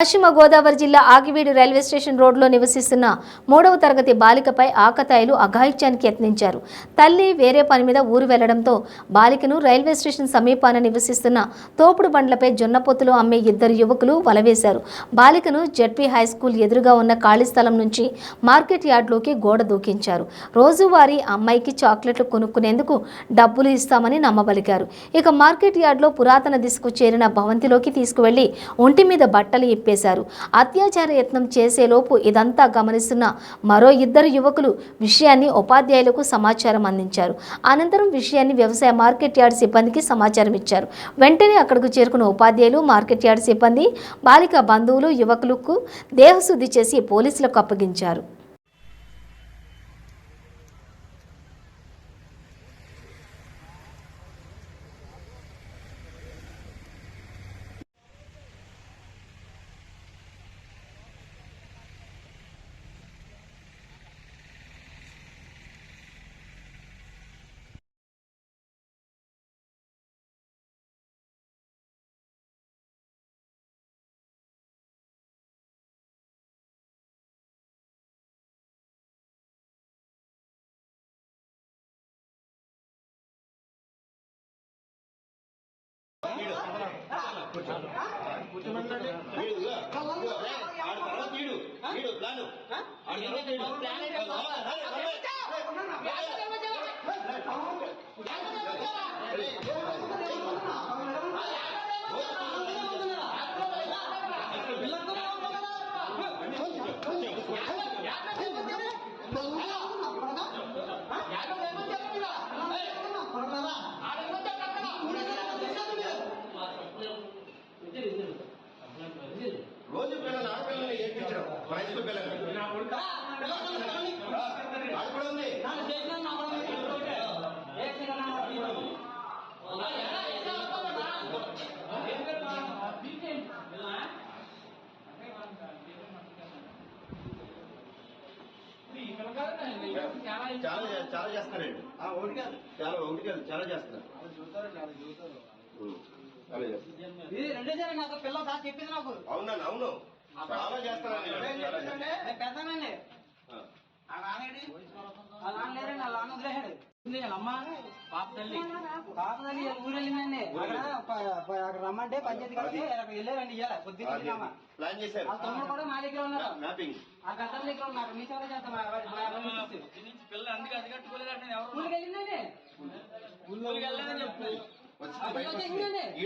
పశ్చిమ గోదావరి జిల్లా ఆగివీడు railway station రోడ్లో నివసిస్తున్న మూడవ తరగతి బాలికపై ఆకతాయిలు అఘాయిత్యానికి యత్నించారు. తల్లి వేరే పని మీద ఊరు వెళ్ళడంతో బాలికను రైల్వే స్టేషన్ సమీపాన నివసిస్తున్న తోపుడు బండ్లపై జొన్నపొత్తులు అమ్మే ఇద్దరు యువకులు వలవేశారు. బాలికను జడ్పీ హై స్కూల్ ఎదురుగా ఉన్న ఖాళీ స్థలం నుంచి మార్కెట్ యార్డ్లోకి గోడ దూకించారు. రోజువారీ అమ్మాయికి చాక్లెట్లు కొనుక్కునేందుకు డబ్బులు ఇస్తామని నమ్మబలికారు ఇక మార్కెట్ యార్డ్లో పురాతన దిశకు చేరిన భవంతిలోకి తీసుకువెళ్ళి ఒంటి మీద బట్టలు ఇప్పి చెప్పేశారు. అత్యాచార యత్నం చేసేలోపు ఇదంతా గమనిస్తున్న మరో ఇద్దరు యువకులు విషయాన్ని ఉపాధ్యాయులకు సమాచారం అందించారు. అనంతరం విషయాన్ని వ్యవసాయ మార్కెట్ యార్డ్ సిబ్బందికి సమాచారం ఇచ్చారు. వెంటనే అక్కడకు చేరుకున్న ఉపాధ్యాయులు మార్కెట్ యార్డ్ సిబ్బంది బాలిక బంధువులు యువకులకు దేహశుద్ధి చేసి పోలీసులకు అప్పగించారు. రోజు చాలా చాలా చేస్తారండి చాలా ఒకటి కాదు. చాలా చేస్తారు ఉం. చాలా చేస్తారు. ఇది రెండో సారి నాకు పిల్ల సార్ చెప్పింది నాకు. అవునండి అవును. చాలా చాలా. నేను పెద్దనండి ఆ. ఆ నాన్నేడి ఆ నాన్న లేరండి ఆ నాన్న వదిలేసాడు ఉంది వాళ్ళ అమ్మ. పాప తల్లి. పాప తల్లి ఇలా ఊరు వెళ్ళిందండి అక్కడ రమ్మంటే పంచాయతీ కలిసి అక్కడ వెళ్ళారండి ఇవాళ పొద్దున్న అది. వెళ్ళామా? ప్లాన్ చేశారు. వాళ్ళ తమ్ముడు కూడా మా దగ్గర ఉన్నారు. మ్యాపింగ్. ఆ పెద్ద దగ్గర ఉన్నారు. మీ సేవ చేస్తాం. పిల్లలు అందుకే అది కట్టుకోలేదంటే ఎవరు ఊరికి వెళ్ళిందండి. ఊరికి వెళ్ళాలని చెప్తున్నారు